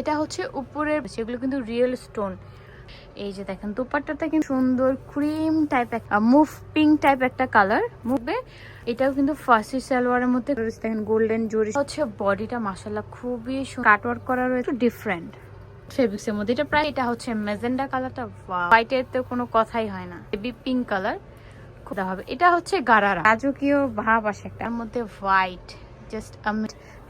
এটা হচ্ছে উপরের, সেগুলো কিন্তু রিয়েল স্টোন এই যে দেখেন, দোপাট্টাটা কিন্তু সুন্দর cream type mauve pink type একটা কালার মুভে এটাও কিন্তু ফার্সি সালোয়ারের মধ্যে দেখেন গোল্ডেন জরি হচ্ছে বডিটা মাসাল্লাহ খুবই কাটওয়ার্ক করা রয়েছে ডিফারেন্ট ফেব্রিক্স এর মধ্যে। এটা প্রায়, এটা হচ্ছে মেজেন্ডা কালারটা হোয়াইটের তো কোনো কথাই হয় না। বেবি পিঙ্ক কালার দেওয়া হবে। এটা হচ্ছে গারারা। রাজকীয় ভাব আসে একটা। মধ্যে হোয়াইট জাস্ট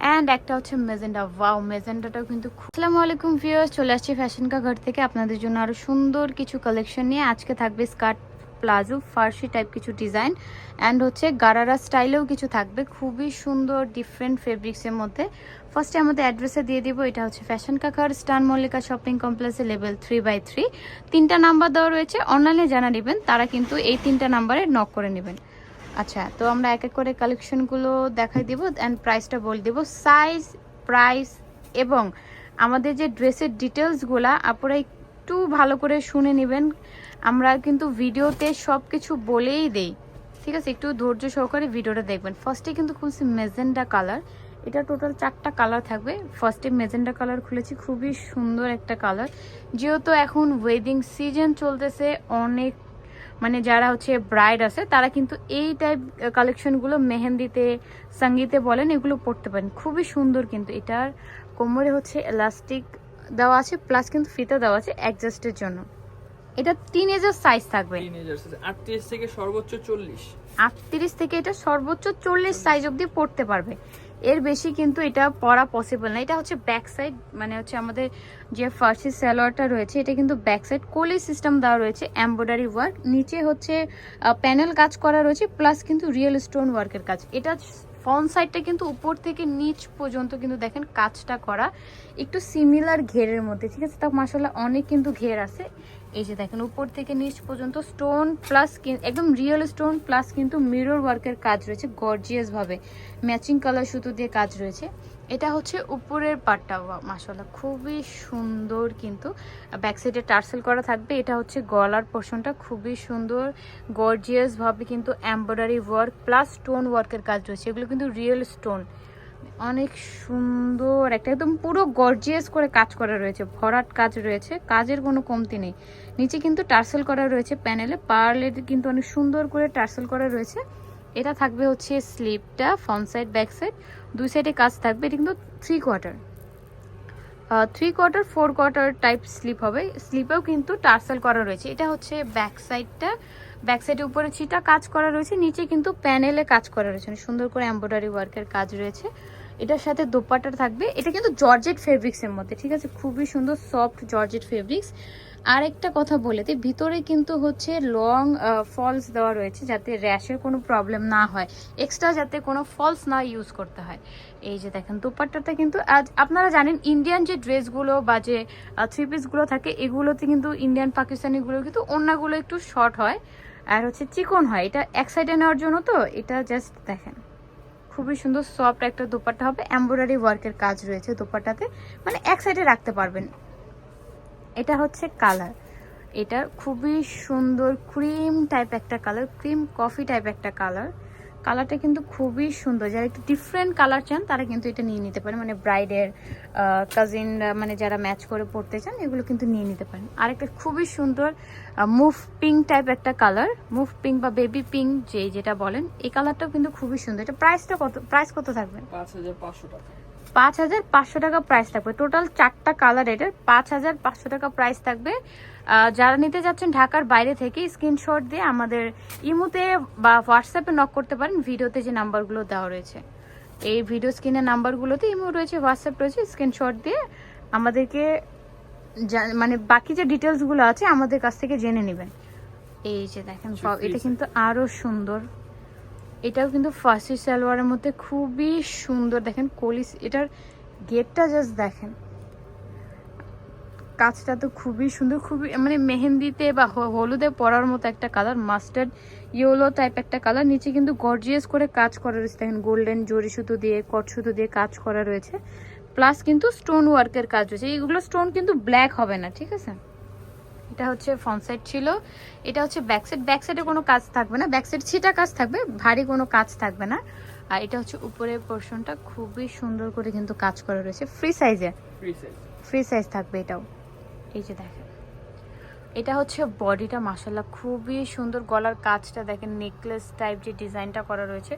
অ্যান্ড একটা হচ্ছে মেজেন্ডা ওয়াও মেজেন্ডাটাও কিন্তু আসসালামু আলাইকুম ভিউয়ার্স চলে আসছি ফ্যাশন কা ঘর থেকে। আপনাদের জন্য আরও সুন্দর কিছু কালেকশন নিয়ে। আজকে থাকবে স্কার্ট প্লাজো, ফার্সি টাইপ কিছু ডিজাইন অ্যান্ড হচ্ছে গারারা স্টাইলেও কিছু থাকবে। খুবই সুন্দর ডিফারেন্ট ফেব্রিক্সের মধ্যে। ফার্স্টে আমাদের অ্যাড্রেসে দিয়ে দিব। এটা হচ্ছে ফ্যাশন কাকার স্টান মল্লিকা শপিং কমপ্লেক্সে লেভেল থ্রি বাই থ্রি তিনটা নাম্বার দেওয়া রয়েছে। অনলাইনে জানা নেবেন তারা কিন্তু এই তিনটা নাম্বারে নক করে নেবেন। আচ্ছা তো আমরা এক এক করে কালেকশনগুলো দেখাই দিব অ্যান্ড প্রাইসটা বলে দিব। সাইজ প্রাইস এবং আমাদের যে ড্রেসের ডিটেলসগুলা আপনারা একটু ভালো করে শুনে নেবেন। আমরা কিন্তু ভিডিওতে সব কিছু বলেই দেই। ঠিক আছে? একটু ধৈর্য সহকারে ভিডিওটা দেখবেন। ফার্স্টে কিন্তু খুলছি মেজেন্ডা কালার এটা টোটাল চারটা কালার থাকবে। ফার্স্টে মেজেন্ডা কালার খুলেছি। খুবই সুন্দর একটা কালার যেহেতু এখন ওয়েডিং সিজন চলতেছে, অনেক মানে যারা হচ্ছে ব্রাইড আছে তারা কিন্তু এই টাইপ কালেকশনগুলো মেহেন্দিতে সঙ্গীতে বলেন এগুলো পড়তে পারেন। খুবই সুন্দর কিন্তু এটার। কোমরে হচ্ছে এলাস্টিক দেওয়া আছে প্লাস কিন্তু ফিতা দেওয়া আছে অ্যাডজাস্টের জন্য। এটা তিন এজার সাইজ থাকবে আটত্রিশ থেকে সর্বোচ্চ চল্লিশ। আটত্রিশ থেকে এটা সর্বোচ্চ চল্লিশ সাইজ অবধি পড়তে পারবে। এর বেশি কিন্তু এটা পরা পসিবল না। এটা হচ্ছে ব্যাক সাইড মানে হচ্ছে আমাদের যে ফার্সি স্যালোয়ারটা রয়েছে, এটা কিন্তু ব্যাক সাইড কোলি সিস্টেম দেওয়া রয়েছে এমব্রয়ডারি ওয়ার্ক নিচে হচ্ছে প্যানেল কাজ করা রয়েছে প্লাস কিন্তু রিয়েল স্টোন ওয়ার্কের কাজ। এটা ফ্রন্ট সাইডটা কিন্তু উপর থেকে নিচ পর্যন্ত কিন্তু দেখেন কাজটা করা। একটু সিমিলার ঘেরের মধ্যে, ঠিক আছে? তা মাসাল্লাহ অনেক কিন্তু ঘের আছে। এই যে দেখেন, উপর থেকে নিচ পর্যন্ত স্টোন প্লাস একদম রিয়েল স্টোন প্লাস কিন্তু মিরর ওয়ার্কের কাজ রয়েছে গর্জিয়াস ভাবে। ম্যাচিং কালার সুতো দিয়ে কাজ রয়েছে। এটা হচ্ছে উপরের পাটটা মাসাল্লাহ খুবই সুন্দর কিন্তু। ব্যাক সাইডে টার্সেল করা থাকবে, এটা হচ্ছে গলার পোর্শনটা খুবই সুন্দর গর্জিয়াস ভাবে কিন্তু এমব্রয়ডারি ওয়ার্ক প্লাস স্টোন ওয়ার্কের কাজ রয়েছে। এগুলো কিন্তু রিয়েল স্টোন অনেক সুন্দর একটা একদম পুরো গর্জিয়াস করে কাজ করা রয়েছে, ভরাট কাজ রয়েছে, কাজের কোনো কমতি নেই। নিচে কিন্তু টার্সেল করা রয়েছে প্যানেলে পার্লের কিন্তু অনেক সুন্দর করে টার্সেল করা রয়েছে। এটা থাকবে হচ্ছে স্লিপটা ফ্রন্ট সাইড ব্যাক সাইড দুই সাইডে কাজ থাকবে, এটা কিন্তু three quarter three quarter four quarter type sleeve হবে। স্লিপেও কিন্তু টার্সেল করা রয়েছে। এটা হচ্ছে ব্যাক সাইডটা ব্যাক সাইডের উপরে ছিটা কাজ করা রয়েছে, নিচে কিন্তু প্যানেলে কাজ করা রয়েছে। সুন্দর করে এমব্রয়ডারি ওয়ার্কের কাজ রয়েছে। এটার সাথে দোপাট্টা থাকবে। এটা কিন্তু জর্জেট ফেব্রিক্সের মধ্যে, ঠিক আছে? খুবই সুন্দর সফট জর্জেট ফেব্রিক্স আর একটা কথা বলে দিই, ভিতরে কিন্তু হচ্ছে লং ফলস দেওয়া রয়েছে যাতে র্যাশের কোনো প্রবলেম না হয়। এক্সট্রা যাতে কোনো ফলস না ইউজ করতে হয়। এই যে দেখেন দোপাট্টাটা কিন্তু আজ আপনারা জানেন ইন্ডিয়ান যে ড্রেসগুলো বা যে থ্রি পিসগুলো থাকে, এগুলোতে কিন্তু ইন্ডিয়ান পাকিস্তানিগুলো কিন্তু অন্যগুলো একটু শর্ট হয়। আর হচ্ছে চিকন হয়। এটা এক সাইডে নেওয়ার জন্য তো, এটা জাস্ট দেখেন। খুবই সুন্দর সফট একটা দোপাট্টা হবে। এম্ব্রয়ডারি ওয়ার্কের কাজ রয়েছে দোপাট্টাতে। মানে এক সাইডে রাখতে পারবেন। এটা হচ্ছে কালার এটা খুবই সুন্দর ক্রিম টাইপ একটা কালার ক্রিম কফি টাইপ একটা কালার কালারটা কিন্তু খুবই সুন্দর। যারা একটু ডিফারেন্ট কালার চান, তারা কিন্তু এটা নিয়ে নিতে পারেন। মানে ব্রাইডের কাজিন মানে যারা ম্যাচ করে পড়তে চান, এগুলো কিন্তু নিয়ে নিতে পারেন। আর একটা খুবই সুন্দর মুভ পিঙ্ক টাইপ একটা কালার মুভ পিঙ্ক বা বেবি পিঙ্ক যে যেটা বলেন, এই কালারটাও কিন্তু খুবই সুন্দর। এটা প্রাইসটা কত প্রাইস কত থাকবে? পাঁচ হাজার পাঁচশো টাকা। পাঁচ হাজার পাঁচশো টাকা প্রাইস থাকবে। টোটাল চারটা কালার এটার পাঁচ হাজার পাঁচশো টাকা প্রাইস থাকবে। যারা নিতে যাচ্ছেন ঢাকার বাইরে থেকে স্ক্রিনশট দিয়ে আমাদের ইমুতে বা হোয়াটসঅ্যাপে নক করতে পারেন। ভিডিওতে যে নাম্বারগুলো দেওয়া রয়েছে। এই ভিডিও স্ক্রিনের নাম্বারগুলোতে ইমো রয়েছে হোয়াটসঅ্যাপ রয়েছে। স্ক্রিনশট দিয়ে আমাদেরকে মানে বাকি যে ডিটেলসগুলো আছে আমাদের কাছ থেকে জেনে নেবেন। এই যে দেখেন এটা কিন্তু আরও সুন্দর। এটাও কিন্তু ফার্সি সালোয়ারের মধ্যে খুবই সুন্দর। দেখেন কলিস, এটার গেটটা জাস্ট দেখেন। কাজটা তো খুবই সুন্দর, খুবই মানে মেহেন্দিতে বা হলুদে পরার মতো একটা কালার মাস্টার্ড ইয়েলো টাইপ একটা কালার নিচে কিন্তু গর্জিয়াস করে কাজ করা রয়েছে। দেখেন গোল্ডেন জরি সুতো দিয়ে কট সুতো দিয়ে কাজ করা রয়েছে। প্লাস কিন্তু স্টোন ওয়ার্কের কাজ রয়েছে। এইগুলো স্টোন কিন্তু ব্ল্যাক হবে না, ঠিক আছে? এটা হচ্ছে ফ্রন্ট সাইড ছিল। এটা হচ্ছে ব্যাক সাইড ব্যাক সাইডে কোনো কাজ থাকবে না। ব্যাক সাইড ছিটা কাজ থাকবে ভারী কোনো কাজ থাকবে না। আর এটা হচ্ছে উপরের পোর্শনটা খুবই সুন্দর করে কিন্তু কাজ করা রয়েছে। ফ্রি সাইজে ফ্রি সাইজ থাকবে এটাও। এই যে দেখেন। এটা হচ্ছে বডিটা মাসাল্লাহ খুবই সুন্দর। গলার কাজটা দেখেন নেকলেস টাইপ যে ডিজাইনটা করা রয়েছে।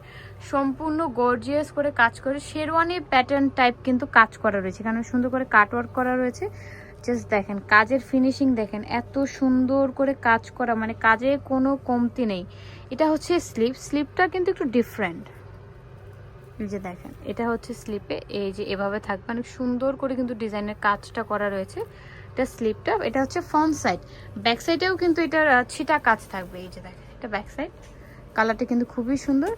সম্পূর্ণ গর্জিয়াস করে কাজ করে শেরওয়ানি প্যাটার্ন টাইপ কিন্তু কাজ করা রয়েছে। কারণ সুন্দর করে কাটওয়ার্ক করা রয়েছে। জাস্ট দেখেন, কাজের ফিনিশিং দেখেন, এত সুন্দর করে কাজ করা মানে কাজে কোনো কমতি নেই। এটা হচ্ছে স্লিপ স্লিপটা কিন্তু একটু ডিফারেন্ট এই যে দেখেন, এটা হচ্ছে স্লিপে এই যে এভাবে থাকবে, অনেক সুন্দর করে কিন্তু ডিজাইনের কাজটা করা রয়েছে। এটা স্লিপটা এটা হচ্ছে ফ্রন্ট সাইড ব্যাক সাইডেও কিন্তু এটার ছিটা কাজ থাকবে, এই যে দেখেন, এটা ব্যাক সাইড কালারটা কিন্তু খুবই সুন্দর।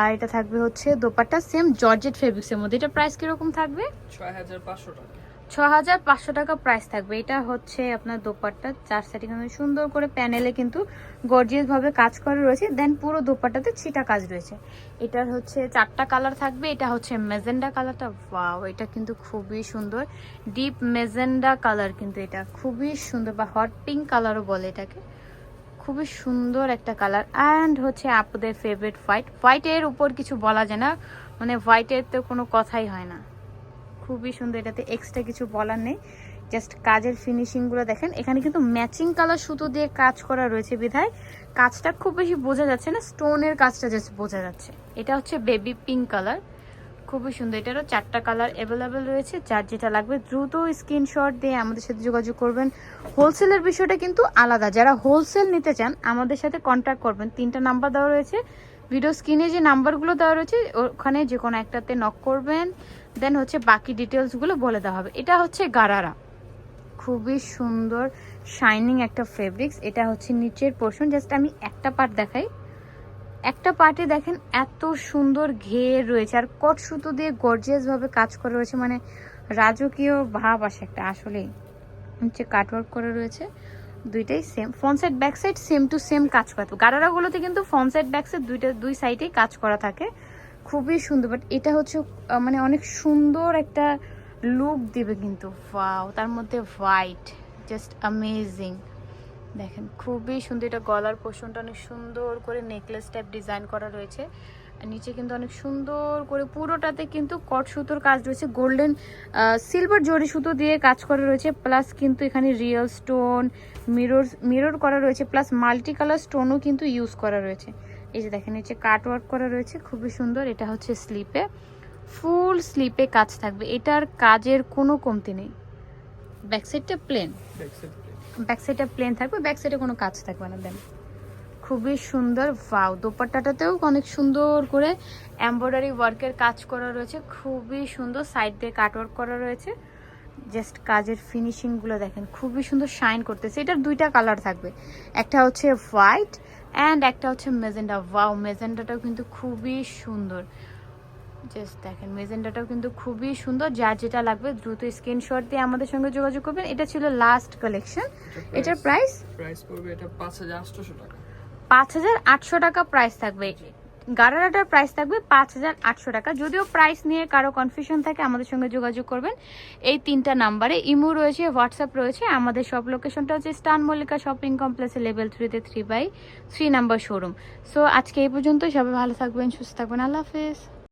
আর এটা থাকবে হচ্ছে দোপাট্টা সেম জর্জেট ফেব্রিক্সের মধ্যে। এটা প্রাইস কীরকম থাকবে? ছয় হাজার পাঁচশো টাকা। হাজার পাঁচশো টাকা প্রাইস থাকবে। এটা হচ্ছে আপনার দোপাট্টা। চার সাইডে কিন্তু সুন্দর করে প্যানেলে কিন্তু গর্জিয়াস ভাবে কাজ করা রয়েছে। দেন পুরো দোপাট্টাতে ছিটা কাজ রয়েছে। এটার হচ্ছে চারটা কালার থাকবে। এটা হচ্ছে মেজেন্ডা কালারটা ওয়াও এটা কিন্তু খুবই সুন্দর। ডিপ মেজেন্ডা কালার কিন্তু এটা। খুবই সুন্দর বা হট পিঙ্ক কালারও বলে এটাকে। খুবই সুন্দর একটা কালার অ্যান্ড হচ্ছে আপুদের ফেভারিট হোয়াইট হোয়াইটের উপর কিছু বলা যায় না। মানে হোয়াইটের তো কোনো কথাই হয় না। খুবই সুন্দর, এটাতে এক্সট্রা কিছু বলার নেই। জাস্ট কাজের ফিনিশিংগুলো দেখেন। এখানে কিন্তু ম্যাচিং কালার সুতো দিয়ে কাজ করা রয়েছে বিধায়। কাজটা খুব বেশি বোঝা যাচ্ছে না স্টোনের কাজটা জাস্ট বোঝা যাচ্ছে। এটা হচ্ছে বেবি পিঙ্ক কালার খুবই সুন্দর, এটারও চারটা কালার অ্যাভেলেবেল রয়েছে। যার যেটা লাগবে দ্রুত স্ক্রিনশট দিয়ে আমাদের সাথে যোগাযোগ করবেন। হোলসেলের বিষয়টা কিন্তু আলাদা। যারা হোলসেল নিতে চান, আমাদের সাথে কন্ট্যাক্ট করবেন। তিনটা নাম্বার দেওয়া রয়েছে। ভিডিও স্ক্রিনে যে নাম্বারগুলো দেওয়া রয়েছে, ওখানে যে কোনো একটাতে নক করবেন দেন হচ্ছে বাকি ডিটেলসগুলো বলে দেওয়া হবে। এটা হচ্ছে গারারা। খুবই সুন্দর শাইনিং একটা ফেব্রিক্স এটা হচ্ছে নিচের পোর্শন জাস্ট আমি একটা পার্ট দেখাই। একটা পার্টে দেখেন এত সুন্দর ঘের রয়েছে, আর কট সুতো দিয়ে গর্জিয়াস ভাবে কাজ করা রয়েছে। মানে রাজকীয় ভাব আসে একটা, আসলেই। হচ্ছে কাটওয়ার্ক করা রয়েছে। দুইটাই same front side back side same to same কাজ করা থাকে। গারারাগুলোতে কিন্তু ফ্রন্ট সাইড ব্যাক সাইড দুইটা দুই সাইডেই কাজ করা থাকে। খুবই সুন্দর। বাট এটা হচ্ছে মানে অনেক সুন্দর একটা লুক দেবে কিন্তু। ওয়াও তার মধ্যে হোয়াইট জাস্ট অ্যামেজিং দেখেন, খুবই সুন্দর। এটা গলার পোষণটা অনেক সুন্দর করে নেকলেস টাইপ ডিজাইন করা রয়েছে। আর নিচে কিন্তু অনেক সুন্দর করে পুরোটাতে কিন্তু কট সুতোর কাজ রয়েছে। গোল্ডেন সিলভার জরি সুতো দিয়ে কাজ করা রয়েছে। প্লাস কিন্তু এখানে রিয়েল স্টোন মিরর মিরর করা রয়েছে। প্লাস মাল্টি কালার স্টোনও কিন্তু ইউজ করা রয়েছে। এই যে দেখেন নিচে কাট ওয়ার্ক করা রয়েছে। খুবই সুন্দর। এটা হচ্ছে স্লিপে ফুল স্লিপে কাজ থাকবে। এটার কাজের কোনো কমতি নেই। ব্যাক সাইডটা প্লেন ব্যাক সাইড প্লেন থাকবে। ব্যাক সাইডে কোনো কাজ থাকবে না। দেন খুবই সুন্দর। ভাও দোপাট্টাটাতেও অনেক সুন্দর করে এমব্রয়ডারি ওয়ার্কের কাজ করা রয়েছে। খুবই সুন্দর সাইড দিয়ে কাটওয়ার্ক করা রয়েছে। জাস্ট কাজের ফিনিশিংগুলো দেখেন খুবই সুন্দর শাইন করতেছে। এটার দুইটা কালার থাকবে। একটা হচ্ছে হোয়াইট অ্যান্ড একটা হচ্ছে মেজেন্ডা ওয়াও মেজেন্ডাটাও কিন্তু খুবই সুন্দর। জাস্ট দেখেন মেজেন্ডাটাও কিন্তু খুবই সুন্দর। যার যেটা লাগবে দ্রুত স্ক্রিনশট দিয়ে আমাদের সঙ্গে যোগাযোগ করবেন। এটা ছিল লাস্ট কালেকশন এটার প্রাইস প্রাইস পড়বে এটা পাঁচ হাজার আটশোশো টাকা। পাঁচ হাজার আটশো টাকা প্রাইস থাকবে। গারারাটার প্রাইস থাকবে পাঁচ হাজার আটশো টাকা। যদিও প্রাইস নিয়ে কারও কনফিউশন থাকে, আমাদের সঙ্গে যোগাযোগ করবেন। এই তিনটা নাম্বারে ইমো রয়েছে হোয়াটসঅ্যাপ রয়েছে, আমাদের সব লোকেশনটা হচ্ছে স্টান মল্লিকা শপিং কমপ্লেক্সে লেভেল থ্রিতে three by three number showroom so আজকে এই পর্যন্ত সবাই ভালো থাকবেন, সুস্থ থাকবেন। আল্লাহ হাফেজ।